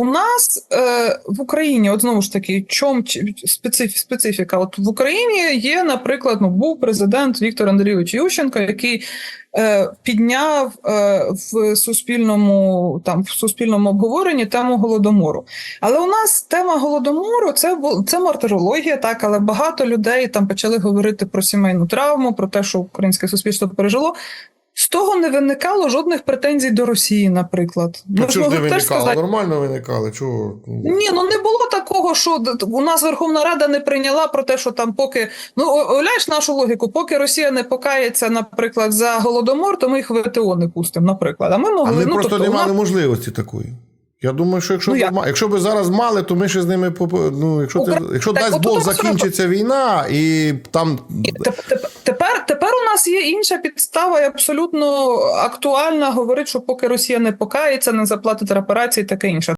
У нас е, в Україні, от знову ж таки, чом специф, специфіка? От в Україні є, наприклад, ну був президент Віктор Андрійович Ющенко, який е, підняв е, в суспільному там в суспільному обговоренні тему голодомору. Але у нас тема голодомору це це мартирологія, так, але багато людей там почали говорити про сімейну травму, про те, що українське суспільство пережило. Того не виникало жодних претензій до Росії, наприклад. Ну, чого ж не виникало? сказати, Нормально виникали. Чого? Ні, ну не було такого, що у нас Верховна Рада не прийняла про те, що там поки ну о- уявляєш нашу логіку, поки Росія не покається, наприклад, за голодомор, то ми їх в ВТО не пустимо, наприклад. А ми могли А ми ну, просто тобто, не у нас- мали можливості такої. Я думаю, що якщо, Ну, б якщо б зараз мали, то ми ще з ними поп- ну, якщо, ти, якщо Так, дасть Бог закінчиться війна, і там Ні, теп- теп- Тепер, тепер у нас є інша підстава, і абсолютно актуальна. Говорить, що поки Росія не покається, не заплатить репарації, таке інше.